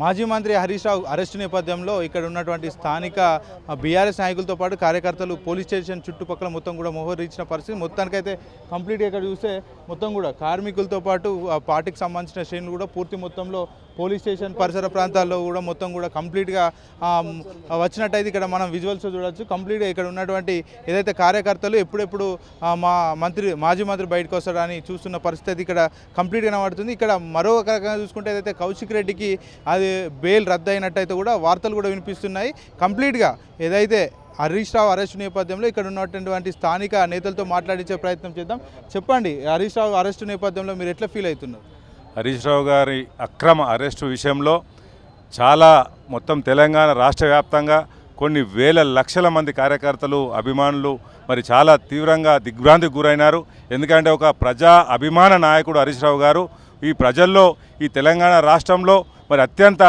మాజీ మంత్రి హరీష్ రావు అరెస్టు నేపథ్యంలో ఇక్కడ ఉన్నటువంటి స్థానిక బీఆర్ఎస్ నాయకులతో పాటు కార్యకర్తలు పోలీస్ స్టేషన్ చుట్టుపక్కల మొత్తం కూడా మోహరించిన పరిస్థితి. మొత్తానికైతే కంప్లీట్గా ఇక్కడ చూస్తే మొత్తం కూడా కార్మికులతో పాటు ఆ పార్టీకి సంబంధించిన శ్రేణులు కూడా పూర్తి మొత్తంలో పోలీస్ స్టేషన్ పరిసర ప్రాంతాల్లో కూడా మొత్తం కూడా కంప్లీట్గా వచ్చినట్టయితే ఇక్కడ మనం విజువల్స్ చూడొచ్చు. కంప్లీట్గా ఇక్కడ ఉన్నటువంటి ఏదైతే కార్యకర్తలు ఎప్పుడెప్పుడు మా మంత్రి మాజీ మంత్రి బయటకు వస్తాడని చూస్తున్న పరిస్థితి ఇక్కడ కంప్లీట్గా కనబడుతుంది. ఇక్కడ మరో రకంగా చూసుకుంటే ఏదైతే కౌశిక్ రెడ్డికి అది బెయిల్ రద్దు అయినట్టయితే కూడా వార్తలు కూడా వినిపిస్తున్నాయి. కంప్లీట్గా ఏదైతే హరీష్ రావు అరెస్ట్ నేపథ్యంలో ఇక్కడ ఉన్నటువంటి స్థానిక నేతలతో మాట్లాడించే ప్రయత్నం చేద్దాం. చెప్పండి హరీష్ రావు అరెస్టు నేపథ్యంలో మీరు ఎట్లా ఫీల్ అవుతున్నారు? హరీష్ రావు గారి అక్రమ అరెస్టు విషయంలో చాలా మొత్తం తెలంగాణ రాష్ట్ర వ్యాప్తంగా కొన్ని వేల లక్షల మంది కార్యకర్తలు అభిమానులు మరి చాలా తీవ్రంగా దిగ్భ్రాంతికి గురైనారు. ఎందుకంటే ఒక ప్రజా అభిమాన నాయకుడు హరీష్ రావు గారు ఈ ప్రజల్లో ఈ తెలంగాణ రాష్ట్రంలో మరి అత్యంత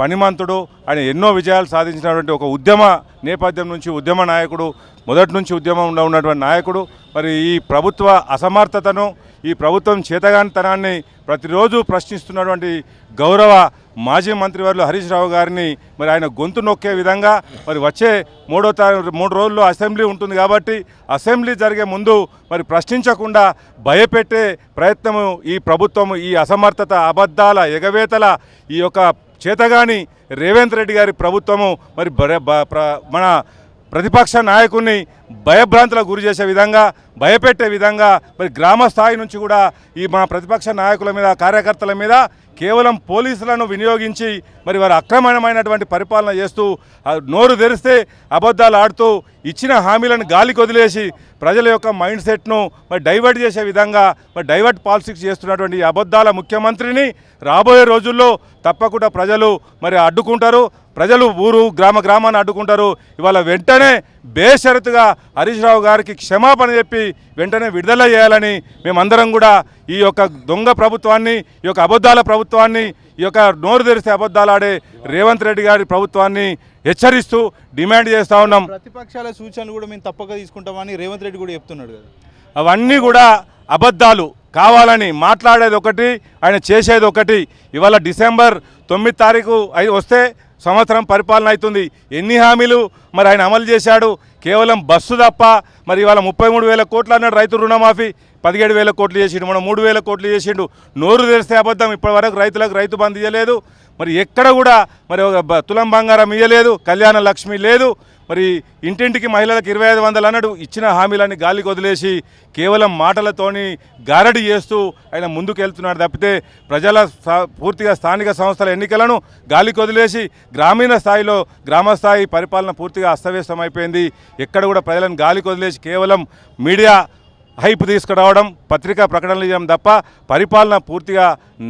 పనిమంతుడు. ఆయన ఎన్నో విజయాలు సాధించినటువంటి ఒక ఉద్యమ నేపథ్యం నుంచి ఉద్యమ నాయకుడు మొదటి నుంచి ఉద్యమంలో ఉన్నటువంటి నాయకుడు. మరి ఈ ప్రభుత్వ అసమర్థతను ఈ ప్రభుత్వం చేతగానితనాన్ని ప్రతిరోజు ప్రశ్నిస్తున్నటువంటి గౌరవ మాజీ మంత్రివర్యులు హరీష్ రావు గారిని మరి ఆయన గొంతు నొక్కే విధంగా మరి వచ్చే మూడో తారీఖు మూడు రోజుల్లో అసెంబ్లీ ఉంటుంది కాబట్టి అసెంబ్లీ జరిగే ముందు మరి ప్రశ్నించకుండా భయపెట్టే ప్రయత్నము ఈ ప్రభుత్వము ఈ అసమర్థత అబద్ధాల ఎగవేతల ఈ యొక్క చేతగాని రేవంత్ రెడ్డి గారి ప్రభుత్వము మరి మన ప్రతిపక్ష నాయకుడిని భయభ్రాంతులకు గురి చేసే విధంగా భయపెట్టే విధంగా మరి గ్రామ స్థాయి నుంచి కూడా ఈ మా ప్రతిపక్ష నాయకుల మీద కార్యకర్తల మీద కేవలం పోలీసులను వినియోగించి మరి వారు అక్రమమైనటువంటి పరిపాలన చేస్తూ నోరు తెరిస్తే అబద్ధాలు ఆడుతూ ఇచ్చిన హామీలను గాలికి వదిలేసి ప్రజల యొక్క మైండ్ సెట్ను మరి డైవర్ట్ చేసే విధంగా మరి డైవర్ట్ పాలిటిక్స్ చేస్తున్నటువంటి అబద్ధాల ముఖ్యమంత్రిని రాబోయే రోజుల్లో తప్పకుండా ప్రజలు మరి అడ్డుకుంటారు. ప్రజలు ఊరు గ్రామ గ్రామాన్ని అడ్డుకుంటారు. ఇవాళ వెంటనే బేషరతుగా హరీష్ రావు గారికి క్షమాపణ చెప్పి వెంటనే విడుదల చేయాలని మేమందరం కూడా ఈ యొక్క దొంగ ప్రభుత్వాన్ని ఈ యొక్క అబద్ధాల ప్రభుత్వాన్ని ఈ యొక్క నోరు తెరిస్తే అబద్ధాలు ఆడే రేవంత్ రెడ్డి గారి ప్రభుత్వాన్ని హెచ్చరిస్తూ డిమాండ్ చేస్తూ ఉన్నాం. ప్రతిపక్షాల సూచనలు కూడా మేము తప్పక తీసుకుంటామని రేవంత్ రెడ్డి కూడా చెప్తున్నాడు కదా. అవన్నీ కూడా అబద్ధాలు కావాలని మాట్లాడేది ఒకటి ఆయన చేసేది ఒకటి. ఇవాళ డిసెంబర్ తొమ్మిది తారీఖు అయి వస్తే సంవత్సరం పరిపాలన అవుతుంది. ఎన్ని హామీలు మరి ఆయన అమలు చేశాడు? కేవలం బస్సు తప్ప మరి ఇవాళ ముప్పై మూడు వేల కోట్లు అన్నాడు రైతు రుణమాఫీ. పదిహేడు వేల కోట్లు చేసిండు మనం మూడు వేల కోట్లు చేసిండు. నోరు తెరిస్తే అబద్ధం. ఇప్పటివరకు రైతులకు రైతు బంద్ ఇవ్వలేదు మరి ఎక్కడ కూడా మరి ఒక బ- తులం బంగారం ఇయ్యలేదు కళ్యాణ లక్ష్మి లేదు. మరి ఇంటింటికి మహిళలకు ఇరవై ఐదు వందలు అన్నాడు ఇచ్చిన హామీలన్నీ గాలికి వదిలేసి కేవలం మాటలతోని గారడి చేస్తూ ఆయన ముందుకు వెళ్తున్నాడు తప్పితే ప్రజల పూర్తిగా స్థానిక సంస్థల ఎన్నికలను గాలికి వదిలేసి గ్రామీణ స్థాయిలో గ్రామ స్థాయి పరిపాలన పూర్తిగా అస్తవ్యస్తం అయిపోయింది ఎక్కడ కూడా ప్రజలను గాలికి వదిలేసి కేవలం మీడియా హైప్ తీసుకురావడం పత్రికా ప్రకటనలు ఇవ్వడం తప్ప పరిపాలన పూర్తిగా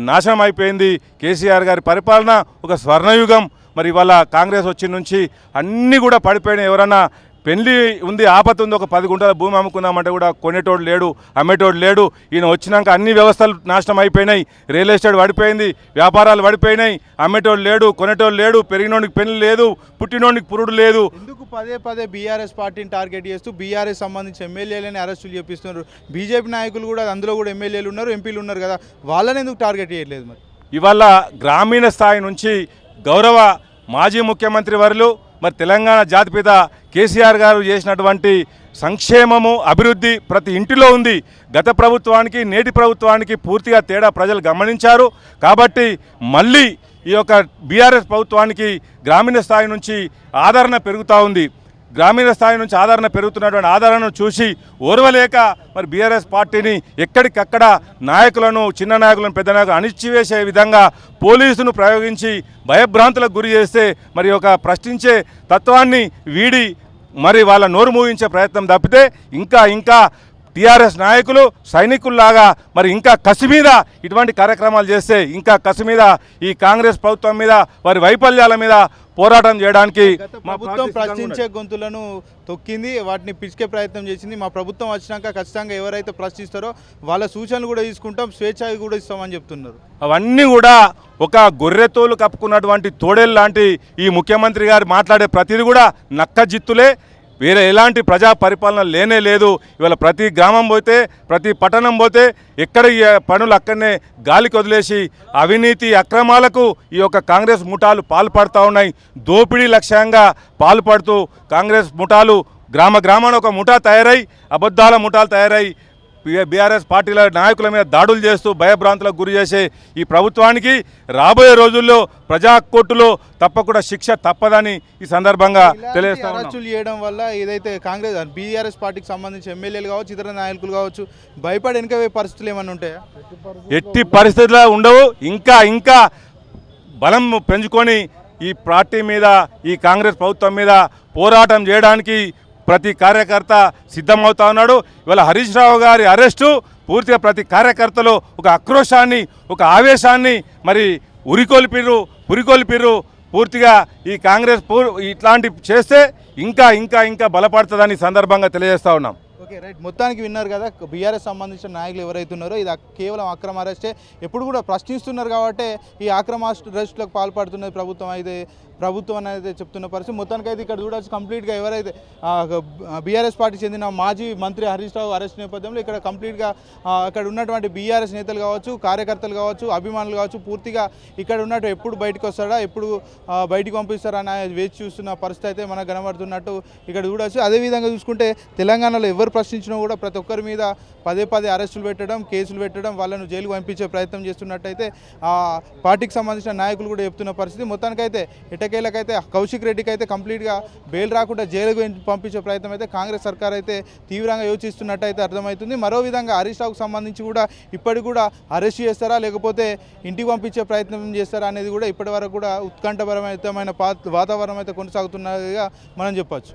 నాశనం అయిపోయింది. కేసీఆర్ గారి పరిపాలన ఒక స్వర్ణయుగం. మరి ఇవాళ కాంగ్రెస్ వచ్చిన నుంచి అన్నీ కూడా పడిపోయిన ఎవరన్నా పెళ్ళి ఉంది ఆపత ఉంది ఒక పది గుంటల భూమి అమ్ముకుందామంటే కూడా కొనేటోడు లేడు అమ్మేటోడు లేడు. ఈయన వచ్చినాక అన్ని వ్యవస్థలు నాశనం అయిపోయినాయి. రియల్ ఎస్టేట్ పడిపోయింది వ్యాపారాలు పడిపోయినాయి. అమ్మేటోడు లేడు కొనేటోడు లేడు పెరిగినోడికి పెళ్ళి లేదు పుట్టినోడికి పురుడు లేదు. ఎందుకు పదే పదే బీఆర్ఎస్ పార్టీని టార్గెట్ చేస్తూ బీఆర్ఎస్ సంబంధించి ఎమ్మెల్యేలని అరెస్టులు చేపిస్తున్నారు? బీజేపీ నాయకులు కూడా అందులో కూడా ఎమ్మెల్యేలు ఉన్నారు ఎంపీలు ఉన్నారు కదా. వాళ్ళని ఎందుకు టార్గెట్ చేయట్లేదు మరి? ఇవాళ గ్రామీణ స్థాయి నుంచి గౌరవ మాజీ ముఖ్యమంత్రి వర్యులు మరి తెలంగాణ జాతిపిత కేసీఆర్ గారు చేసినటువంటి సంక్షేమము అభివృద్ధి ప్రతి ఇంటిలో ఉంది. గత ప్రభుత్వానికి నేటి ప్రభుత్వానికి పూర్తిగా తేడా ప్రజలు గమనించారు. కాబట్టి మళ్ళీ ఈ యొక్క బీఆర్ఎస్ ప్రభుత్వానికి గ్రామీణ స్థాయి నుంచి ఆదరణ పెరుగుతూ ఉంది. గ్రామీణ స్థాయి నుంచి ఆదరణ పెరుగుతున్నటువంటి ఆదరణను చూసి ఓర్వలేక మరి బీఆర్ఎస్ పార్టీని ఎక్కడికక్కడ నాయకులను చిన్న నాయకులను పెద్ద నాయకులను అణిచివేసే విధంగా పోలీసును ప్రయోగించి భయభ్రాంతులకు గురి చేస్తే మరి ఒక ప్రశ్నించే తత్వాన్ని వీడి మరి వాళ్ళ నోరు మూగించే ప్రయత్నం తప్పితే ఇంకా ఇంకా టీఆర్ఎస్ నాయకులు సైనికుల్లాగా మరి ఇంకా కసి మీద ఇటువంటి కార్యక్రమాలు చేస్తే ఇంకా కసి మీద ఈ కాంగ్రెస్ ప్రభుత్వం మీద వారి వైఫల్యాల మీద పోరాటం చేయడానికి మా ప్రభుత్వం. ప్రశ్నించే గొంతులను తొక్కింది వాటిని పిలిచే ప్రయత్నం చేసింది మా ప్రభుత్వం వచ్చినాక ఖచ్చితంగా ఎవరైతే ప్రశ్నిస్తారో వాళ్ళ సూచనలు కూడా తీసుకుంటాం స్వేచ్ఛ కూడా ఇస్తామని చెప్తున్నారు అవన్నీ కూడా ఒక గొర్రెతోలు కప్పుకున్నటువంటి తోడేలు లాంటి ఈ ముఖ్యమంత్రి గారు మాట్లాడే ప్రతిదీ కూడా నక్క జిత్తులే వేరే ఎలాంటి ప్రజా పరిపాలన లేనే లేదు. ఇవాళ ప్రతి గ్రామం పోతే ప్రతి పట్టణం పోతే ఎక్కడ ఈ పనులు అక్కడనే గాలికి వదిలేసి అవినీతి అక్రమాలకు ఈ యొక్క కాంగ్రెస్ ముఠాలు పాల్పడుతూ ఉన్నాయి. దోపిడీ లక్ష్యంగా పాల్పడుతూ కాంగ్రెస్ ముఠాలు గ్రామ గ్రామాన ఒక ముఠా తయారై అబద్ధాల ముఠాలు తయారై బీఆర్ఎస్ పార్టీల నాయకుల మీద దాడులు చేస్తూ భయభ్రాంతులకు గురి చేసే ఈ ప్రభుత్వానికి రాబోయే రోజుల్లో ప్రజా కోర్టులో తప్పకుండా శిక్ష తప్పదని ఈ సందర్భంగా ఇలాంటి తెలియజేస్తా ఉన్నాం. అరెస్టులు చేయడం వల్ల ఏదైతే కాంగ్రెస్ బీఆర్ఎస్ పార్టీకి సంబంధించి ఎమ్మెల్యేలు కావచ్చు ఇతర నాయకులు కావచ్చు భయపడి వెనుక పరిస్థితులు ఏమైనా ఉంటాయా ఎట్టి పరిస్థితుల్లో ఉండవు ఇంకా ఇంకా బలం పెంచుకొని ఈ పార్టీ మీద ఈ కాంగ్రెస్ ప్రభుత్వం మీద పోరాటం చేయడానికి ప్రతి కార్యకర్త సిద్ధమవుతా ఉన్నాడు. ఇవాళ హరీష్ రావు గారి అరెస్టు పూర్తిగా ప్రతి కార్యకర్తలో ఒక ఆక్రోశాన్ని ఒక ఆవేశాన్ని మరి ఉరికొల్పిరు ఉరికొల్పిరు పూర్తిగా ఈ కాంగ్రెస్ ఇట్లాంటి చేస్తే ఇంకా ఇంకా ఇంకా బలపడుతుందని సందర్భంగా తెలియజేస్తా ఉన్నాం. Okay right. మొత్తానికి విన్నారు కదా బీఆర్ఎస్ సంబంధించిన నాయకులు ఎవరైతే ఉన్నారో ఇది కేవలం అక్రమ అరెస్టే. ఎప్పుడు కూడా ప్రశ్నిస్తున్నారు కాబట్టి ఈ అక్రమ అరెస్టులకు పాల్పడుతున్నది ప్రభుత్వం. అయితే ప్రభుత్వం అనేది చెప్తున్న పరిస్థితి. మొత్తానికి అయితే ఇక్కడ చూడవచ్చు కంప్లీట్గా ఎవరైతే బీఆర్ఎస్ పార్టీ చెందిన మాజీ మంత్రి హరీష్ రావు అరెస్ట్ నేపథ్యంలో ఇక్కడ కంప్లీట్గా అక్కడ ఉన్నటువంటి బీఆర్ఎస్ నేతలు కావచ్చు కార్యకర్తలు కావచ్చు అభిమానులు కావచ్చు పూర్తిగా ఇక్కడ ఉన్నట్టు ఎప్పుడు బయటకు వస్తాడా ఎప్పుడు బయటకు బయటికి పంపిస్తారా అని వేచి చూస్తున్న పరిస్థితి అయితే మనకు కనబడుతున్నట్టు ఇక్కడ చూడవచ్చు అదేవిధంగా చూసుకుంటే తెలంగాణలో ఎవరు ప్రశ్నించినా కూడా ప్రతి ఒక్కరి మీద పదే పదే అరెస్టులు పెట్టడం కేసులు పెట్టడం వాళ్ళను జైలుకు పంపించే ప్రయత్నం చేస్తున్నట్టయితే పార్టీకి సంబంధించిన నాయకులు కూడా చెప్తున్న పరిస్థితి. మొత్తానికైతే ఎటకేలకైతే కౌశిక్ రెడ్డికి అయితే కంప్లీట్గా బెయిల్ రాకుండా జైలుకు పంపించే ప్రయత్నం అయితే కాంగ్రెస్ సర్కార్ అయితే తీవ్రంగా యోచిస్తున్నట్టయితే అర్థమవుతుంది. మరో విధంగా హరీష్ రావుకు సంబంధించి కూడా ఇప్పటికి కూడా అరెస్ట్ చేస్తారా లేకపోతే ఇంటికి పంపించే ప్రయత్నం చేస్తారా అనేది కూడా ఇప్పటి వరకు కూడా ఉత్కంఠపరమైన వాతావరణం అయితే కొనసాగుతున్నదిగా మనం చెప్పొచ్చు.